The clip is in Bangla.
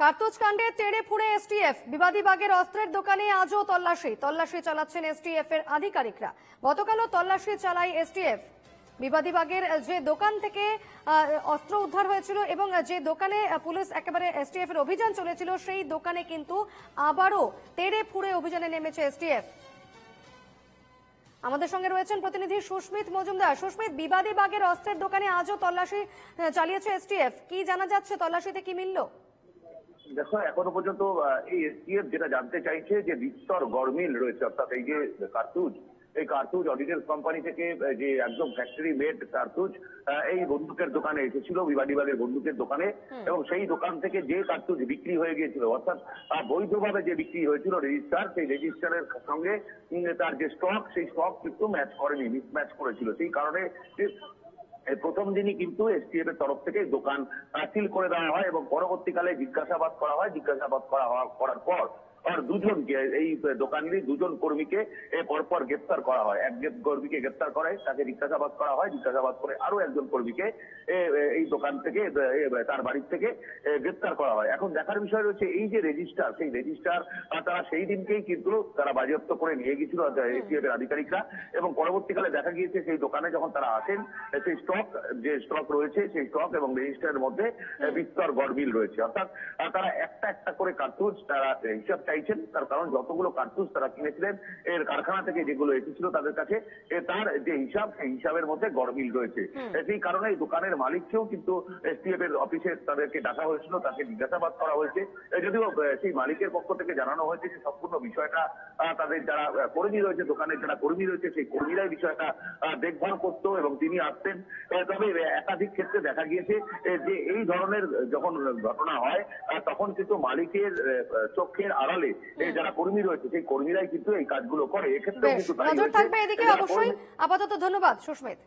কার্তুজ কাণ্ডে তেড়ে ফুড়ে এসটিএফ। বিবাদী বাগের অস্ত্রের দোকানে আজও তল্লাশি। তল্লাশি চালাচ্ছেন এসটিএফ এর আধিকারিকরা। গতকালও তল্লাশি চালায় এসটিএফ। বিবাদী বাগের যে দোকান থেকে অস্ত্র উদ্ধার হয়েছিল এবং যে দোকানে পুলিশ একেবারে এসটিএফ এর অভিযান চলেছিল, সেই দোকানে কিন্তু আবারও তেড়ে ফুড়ে অভিযানে নেমেছে এসটিএফ। আমাদের সঙ্গে রয়েছেন প্রতিনিধি সুস্মিত মজুমদার। সুস্মিত, বিবাদী বাগের অস্ত্রের দোকানে আজও তল্লাশি চালিয়েছে এসটিএফ। কি জানা যাচ্ছে তল্লাশিতে কি মিলল? দেখো এখনও পর্যন্ত এই এসটিএফ যেটা জানতে চাইছে যে বিস্তর গরমিল রয়েছে অর্থাৎ এই যে কার্তুজ এই কার্তুজ অডিটের কোম্পানি থেকে যে একদম ফ্যাক্টরি মেড কার্তুজ এই বন্দুকের দোকানে এসেছিল বিবাদীবাগের বন্দুকের দোকানে। এবং সেই দোকান থেকে যে কার্তুজ বিক্রি হয়ে গিয়েছিল অর্থাৎ বৈধভাবে যে বিক্রি হয়েছিল রেজিস্টার সেই রেজিস্টারের সঙ্গে তার যে স্টক সেই স্টক কিন্তু ম্যাচ করেনি মিসম্যাচ করেছিল। সেই কারণে প্রথম দিনই কিন্তু এসটিএফ এর তরফ থেকে দোকান বাতিল করে দেওয়া হয় এবং পরবর্তীকালে জিজ্ঞাসাবাদ করা হয়। জিজ্ঞাসাবাদ করা করার পর আর দুজনকে, এই দোকানেরই দুজন কর্মীকে পরপর গ্রেপ্তার করা হয়। এক কর্মীকে গ্রেপ্তার করে, তাকে জিজ্ঞাসাবাদ করা হয়, জিজ্ঞাসাবাদ করে আরও একজন কর্মীকে এই দোকান থেকে তার বাড়ির থেকে গ্রেপ্তার করা হয়। এখন দেখার বিষয় রয়েছে, এই যে রেজিস্টার, সেই রেজিস্টার তারা সেই দিনকেই কিন্তু তারা বাজেয়াপ্ত করে নিয়ে গেছিল এসটিএফ এর আধিকারিকরা। এবং পরবর্তীকালে দেখা গিয়েছে, সেই দোকানে যখন তারা আসেন সেই স্টক, যে স্টক রয়েছে, সেই স্টক এবং রেজিস্টারের মধ্যে বিস্তর গড়বিল রয়েছে। অর্থাৎ তারা একটা একটা করে কার্তুজ তারা হিসাব চাইছেন তার কারণ যতগুলো কার্তুজ তারা কিনেছিলেন এর কারখানা থেকে যেগুলো এসেছিল তাদের কাছে তার যে হিসাব সেই হিসাবের মধ্যে গড়বিল রয়েছে। সেই কারণে এই দোকানের মালিককেও কিন্তু এসটিএফ এর অফিসে তাদেরকে ডাকা হয়েছিল তাকে জিজ্ঞাসাবাদ করা হয়েছে। যদিও সেই মালিকের পক্ষ থেকে জানানো হয়েছে যে সম্পূর্ণ বিষয়টা তাদের যারা কর্মী রয়েছে দোকানের যারা কর্মী রয়েছে সেই কর্মীরাই বিষয়টা দেখভাল করতো এবং তিনি আসতেন। তবে একাধিক ক্ষেত্রে দেখা গিয়েছে যে এই ধরনের যখন ঘটনা হয় তখন কিন্তু মালিকের চোখের আড়ালে এ, যারা কর্মী রয়েছে সেই কর্মীরাই কিন্তু এই কাজগুলো করে। এক্ষেত্রে কিন্তু নজর থাকবে এদিকে অবশ্যই। আপাতত ধন্যবাদ সুস্মিত।